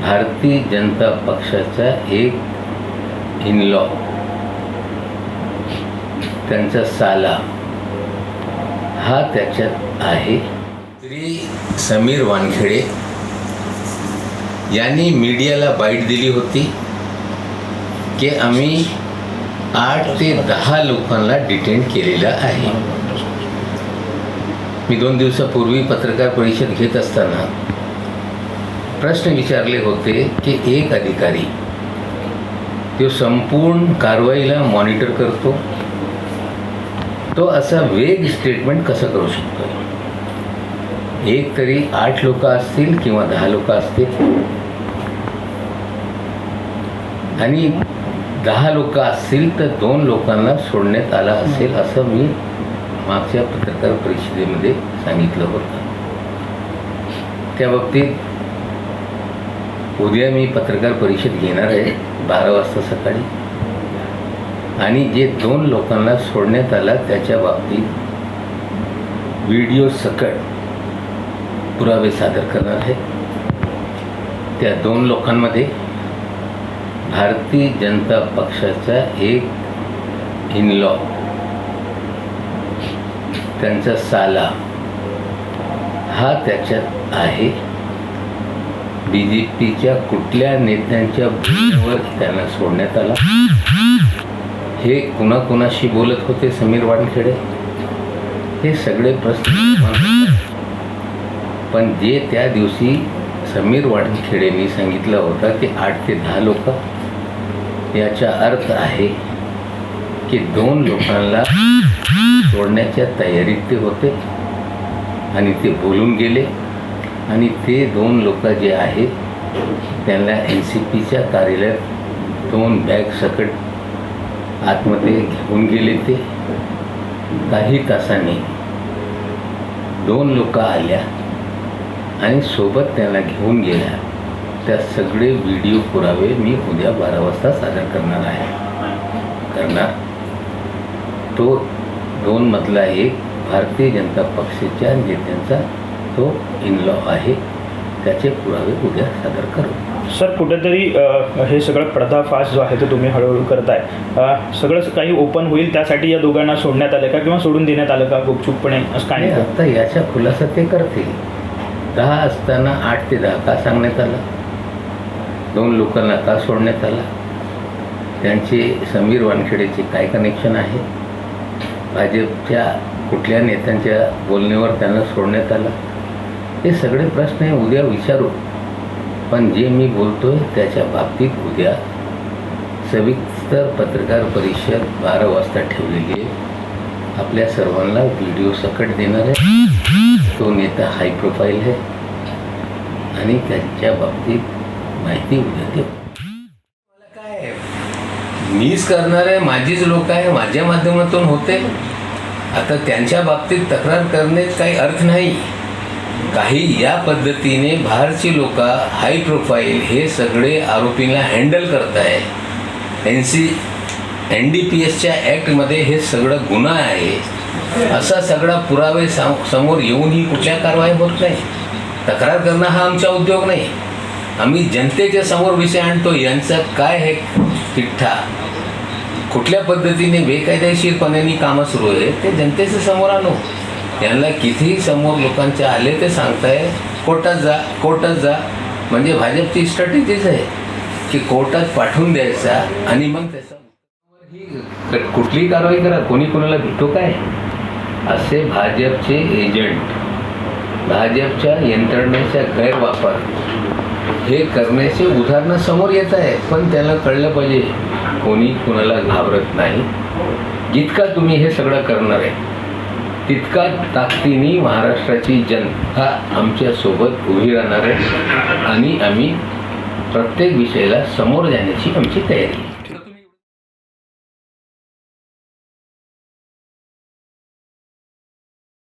भारतीय जनता पक्षाचा एक इनलॉ त्यांचा साला. हा त्याच्यात आहे. श्री समीर वानखेडे. यांनी मीडियाला बाईट दिली होती की आम्ही आठ ते दहा लोकांना डिटेन केलेलं आहे. मी दोन दिवसापूर्वी पत्रकार परिषद घेत असताना प्रश्न विचारले होते की एक अधिकारी तो संपूर्ण कारवाईला मॉनिटर करतो. तो असा वेग स्टेटमेंट कसं करू शकतो? एक तरी आठ लोक असतील किंवा दहा लोक असतील. आणि दहा लोक असतील तर दोन लोकांना सोडण्यात आला असेल असं मी मागच्या पत्रकार परिषदेमध्ये सांगितलं होतं. त्या बाबतीत उद्या मी पत्रकार परिषद घेणार आहे बारा वाजता सकाळी. आणि जे दोन लोकांना सोडण्यात आला त्याच्या बाबतीत व्हिडिओ सकट पुरावे सादर करणार आहे. त्या दोन लोकांमध्ये भारतीय जनता पक्षाचा एक इनलॉ त्यांचा साला हा त्याच्यात आहे. बी जे पीच्या कुठल्या नेत्यांच्या भूमीवर त्यांना सोडण्यात आला? हे कुणाकुणाशी बोलत होते समीर वानखेडे? हे सगळे प्रश्न पण जे त्या दिवशी समीर वानखेडेंनी सांगितलं होतं की आठ ते दहा लोक याचा अर्थ आहे की दोन लोकांना सोडण्याच्या तयारीत ते होते आणि ते बोलून गेले. आणि ते दोन लोक जे आहेत त्यांना एन सी पीच्या कार्यालयात दोन बॅग सकट आतमध्ये घेऊन गेले ते. काही तासांनी दोन लोक आल्या आणि सोबत त्यांना घेऊन गेल्या. त्या सगळे व्हिडिओ पुरावे मी उद्या बारा वाजता सादर करणार आहे. करणार? तो दोनमधला एक भारतीय जनता पक्षाच्या नेत्यांचा तो इनलॉ आहे त्याचे पुरावे उद्या सादर करू. सर कुठेतरी अ, हे सगळं पर्दाफाश जो आहे तो तुम्ही हळूहळू करताय. अ, सगळं काही ओपन होईल त्यासाठी या दोघांना सोडण्यात आलं का किंवा सोडून देण्यात आलं का गुपचूपपणे असं काय आणि नाही आता याचा खुलासा ते करतील. दहा असताना आठ ते दहा का सांगण्यात आलं? दोन लोकांना का सोडण्यात आला? त्यांचे समीर वानखेडेचे काय कनेक्शन आहे? भाजपच्या कुठल्या नेत्यांच्या बोलण्यावर त्यांना सोडण्यात आलं? हे सगळे प्रश्न हे उद्या विचारू. पण जे मी बोलतोय त्याच्या बाबतीत उद्या सविस्तर पत्रकार परिषद बारा वाजता ठेवलेली आहे. आपल्या सर्वांना व्हिडिओ सकट देणार आहे. तो नेता हाय प्रोफाईल आहे. आणि त्यांच्या बाबतीत माहिती उद्या देऊ. मला काय आहे? मीच करणार आहे माझीच लोक आहे माझ्या माध्यमातून होते. आता त्यांच्या बाबतीत तक्रार करण्यात काही अर्थ नाही. काही या पद्धतीने बाहेरची लोक हाय प्रोफाईल हे सगळे आरोपींना हँडल करत आहे N C N D P एसच्या ॲक्टमध्ये हे सगळं गुन्हा आहे. असा सगळा पुरावे साम- समोर येऊनही कुठल्या कारवाई होत नाही. तक्रार करणं हा आमचा उद्योग नाही. आम्ही जनतेच्या समोर विषय आणतो यांचा काय हे किठ्ठा कुठल्या पद्धतीने बेकायदेशीरपणे कामं सुरू आहे ते जनतेच्या समोर आणू. यांना कितीही समोर लोकांचे आले ते सांगताय कोर्टात जा कोर्टात जा. म्हणजे भाजपची स्ट्रॅटेजीच आहे की कोर्टात पाठवून द्यायचा आणि मग त्याचा ही कुठलीही कारवाई करा कोणी कोणाला भेटू काय? असे भाजपचे एजंट भाजपच्या यंत्रणेचा गैरवापर हे करण्याचे उदाहरणं समोर येत आहे. पण त्याला कळलं पाहिजे कोणी कुणाला घाबरत नाही. जितका तुम्ही हे सगळं करणार आहे तितका ताकदीने महाराष्ट्राची जनता आमच्यासोबत उभी राहणार आहे. आणि आम्ही प्रत्येक विषयाला समोर जाण्याची आमची तयारी